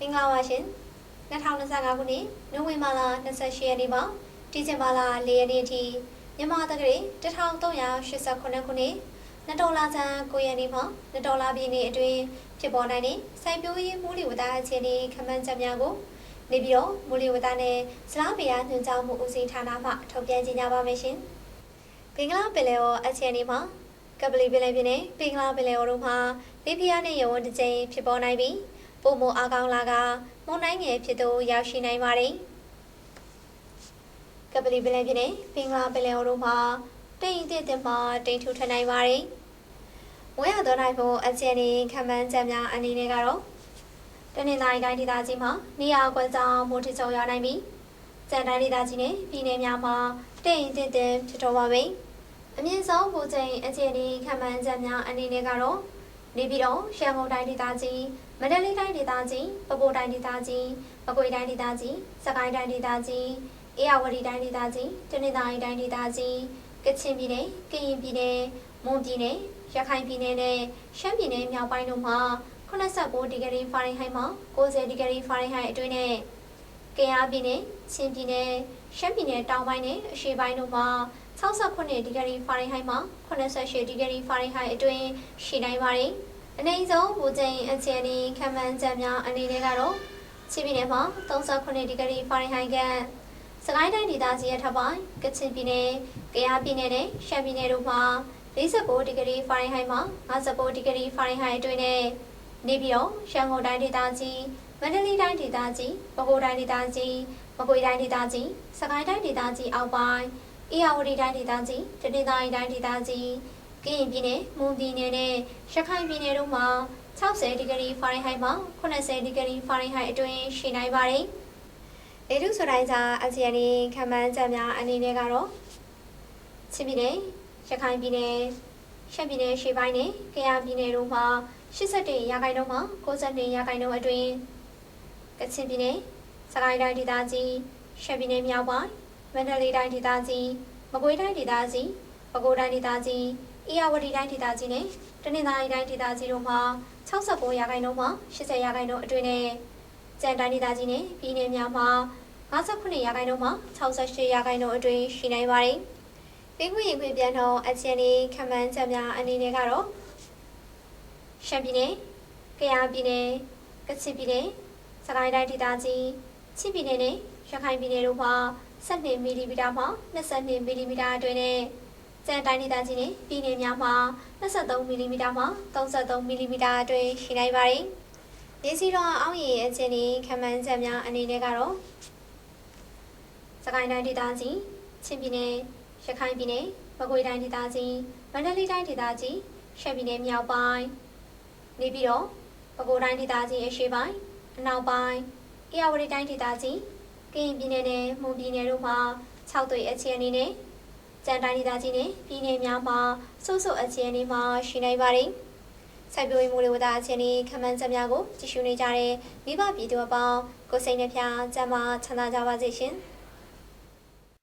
မင်္ဂလာပါရှင်2025ခုနှစ်နိုဝင်ဘာလ28ရက်နေ့မှဒီဇင်ဘာလ4ရက်နေ့အထိမြန်မာတက္ကသိုလ်1389ခုနှစ်နတော်လာဇန်9ရက်နေ့မှနတော်လာပြည်နယ်အတွင်းဖြစ်ပေါ်နိုင်တဲ့စိုက်ပျိုးရေးမူလဝတ္တအခြေအနေခန့်မှန်းချက်များကိုနေပြီးတော့မူလဝတ္တနဲ့စလားပေရညွှန်ကြားမှုဦးစီးဌာနမှထုတ်ပြန်ကြေညာပါမယ်ရှင်။ဘင်္ဂလားပင်လယ်ော်အခြေအနေမှာကပလီပင်လယ်ပြင်နဲ့ဘင်္ဂလားပင်လယ်ော်တို့မှာလေပြင်းနဲ့ရေဝန်တစ်ကြိမ်ဖြစ်ပေါ်နိုင်ပြီး ပုံမအားကောင်းလာကမုန်တိုင်းငယ်ဖြစ်သို့ရောက်ရှိနိုင်ပါတယ်။ကပလီပင်လယ်ပြင်နဲ့ဘင်္ဂလားပင်လယ်ော်တို့မှာတိမ်တစ်တစ်မှာတိမ်ထူထနိုင်ပါတယ်။ဝဲရသောနိုင်ဖို့အခြေအနေခံမှန်းချက်များအနေနဲ့ကတော့တနင်္သာရီတိုင်းဒေသကြီးမှာနေရာကွက်ကြောင်မိုးထချုံရနိုင်ပြီးစံတိုင်းဒေသကြီးနဲ့ပြည်နယ်များမှာတိမ်တစ်တစ်ဖြစ်တော်ပါမယ်။အမြင့်ဆုံးဘူချိန်အခြေအနေခံမှန်းချက်များအနေနဲ့ကတော့ နေပြည်တော်ရန်ကုန်တိုင်းဒေသကြီးမန္တလေးတိုင်းဒေသကြီးပဲခူးတိုင်းဒေသကြီးမကွေးတိုင်းဒေသကြီးစကိုင်းတိုင်းဒေသကြီးအေရဝတီတိုင်းဒေသကြီးတနင်္သာရီတိုင်းဒေသကြီးကချင်ပြည်နယ်ကရင်ပြည်နယ်မွန်ပြည်နယ်ရခိုင်ပြည်နယ်နဲ့ရှမ်းပြည်နယ်မြောက်ပိုင်းတို့မှာ89ဒီဂရီဖာရင်ဟိုက်မှ90ဒီဂရီဖာရင်ဟိုက်အတွင်းနဲ့ကယားပြည်နယ်ချင်းပြည်နယ် ရှမ်းပြည်နယ်တောင်ပိုင်းနဲ့အရှေ့ပိုင်းတို့မှာ68ဒီဂရီဖာရင်ဟိုက်မှ88ဒီဂရီဖာရင်ဟိုက်အတွင်းရှိနိုင်ပါတယ်။အနေဆုံးဘူချိန်အခြေအနေခံမှန်းချက်များအနေနဲ့ကတော့ချင်းပြည်နယ်မှာ38ဒီဂရီဖာရင်ဟိုက်ကစကိုင်းတိုင်းဒေသကြီးရဲ့ထပ်ပိုင်းကချင်ပြည်နယ်၊ကယားပြည်နယ်နဲ့ရှမ်းပြည်နယ်တို့မှာ49ဒီဂရီဖာရင်ဟိုက်မှ59ဒီဂရီဖာရင်ဟိုက်အတွင်းနဲ့ နေပြည်တော်ရန်ကုန်တိုင်းဒေသကြီးမန္တလေးတိုင်းဒေသကြီးပဲခူးတိုင်းဒေသကြီးမကွေးတိုင်းဒေသကြီးစကိုင်းတိုင်းဒေသကြီးအောက်ပိုင်းအေရဝတီတိုင်းဒေသကြီးတနင်္သာရီတိုင်းဒေသကြီးကရင်ပြည်နယ်မွန်ပြည်နယ်နဲ့ရခိုင်ပြည်နယ်တို့မှာ60ဒီဂရီဖာရင်ဟိုက်မှ80ဒီဂရီဖာရင်ဟိုက်အတွင်းရှိနိုင်ပါတယ်။လေထုဆိုတိုင်းစာအစီအရင်ခံမှန်းချက်များအနေနဲ့ကတော့ချင်းပြည်နယ်ရခိုင်ပြည်နယ် ရှမ်းပြည်နယ်ရှေ့ပိုင်းနဲ့ကယားပြည်နယ်တို့မှာ81ရာခိုင်နှုန်းမှ92ရာခိုင်နှုန်းအတွင်းကချင်ပြည်နယ်စကိုင်းတိုင်းဒေသကြီးရှမ်းပြည်နယ်မြောက်ပိုင်းမန္တလေးတိုင်းဒေသကြီးမကွေးတိုင်းဒေသကြီးပဲခူးတိုင်းဒေသကြီးအေရဝတီတိုင်းဒေသကြီးနဲ့တနင်္သာရီတိုင်းဒေသကြီးတို့မှာ69ရာခိုင်နှုန်းမှ80ရာခိုင်နှုန်းအတွင်းနဲ့ကြံတိုင်းဒေသကြီးနဲ့ပြည်နယ်များမှာ59ရာခိုင်နှုန်းမှ68ရာခိုင်နှုန်းအတွင်းရှိနိုင်ပါတယ်။ ပြီးခွင့်ရင်ခွင့်ပြန်တော့အချင်လေးခံမှန်းချက်များအနေနဲ့ကတော့ရှမ်းပြည်နယ်၊ကယားပြည်နယ်၊ကချင်ပြည်နယ်၊စကိုင်းတိုင်းဒေသကြီး၊ချင်းပြည်နယ်နဲ့ရခိုင်ပြည်နယ်တို့မှာ12မီလီမီတာမှ22မီလီမီတာအတွင်းနဲ့ကျန်တိုင်းဒေသကြီးနဲ့ပြည်နယ်များမှာ23မီလီမီတာမှ33မီလီမီတာအတွင်းရှိနိုင်ပါတယ်။ရေစီတော်အောင်းရည်အခြေအနေခံမှန်းချက်များအနေနဲ့ကတော့စကိုင်းတိုင်းဒေသကြီး၊ချင်းပြည်နယ်၊ ရခိုင်ပြည်နယ်၊မကွေးတိုင်းဒေသကြီး၊မန္တလေးတိုင်းဒေသကြီး၊ရှမ်းပြည်နယ်မြောက်ပိုင်းနေပြီးတော့ပဲခူးတိုင်းဒေသကြီးအရှေ့ပိုင်းအနောက်ပိုင်းအေရဝတီတိုင်းဒေသကြီးကရင်ပြည်နယ်နဲ့မွန်ပြည်နယ်တို့မှာ6တွေ့အခြေအနေနဲ့ကြံတိုင်းဒေသကြီးနဲ့ပြည်နယ်များမှာစိုးစိုးအခြေအနေမှာရှိနိုင်ပါတယ်။စိုက်ပျိုးရေးမိုးလေဝသအခြေအနေခန့်မှန်းချက်များကိုကြည့်ရှုနေကြတဲ့မိဘပြည်သူအပေါင်းကိုစိတ်နှပြကျန်းမာချမ်းသာကြပါစေရှင်။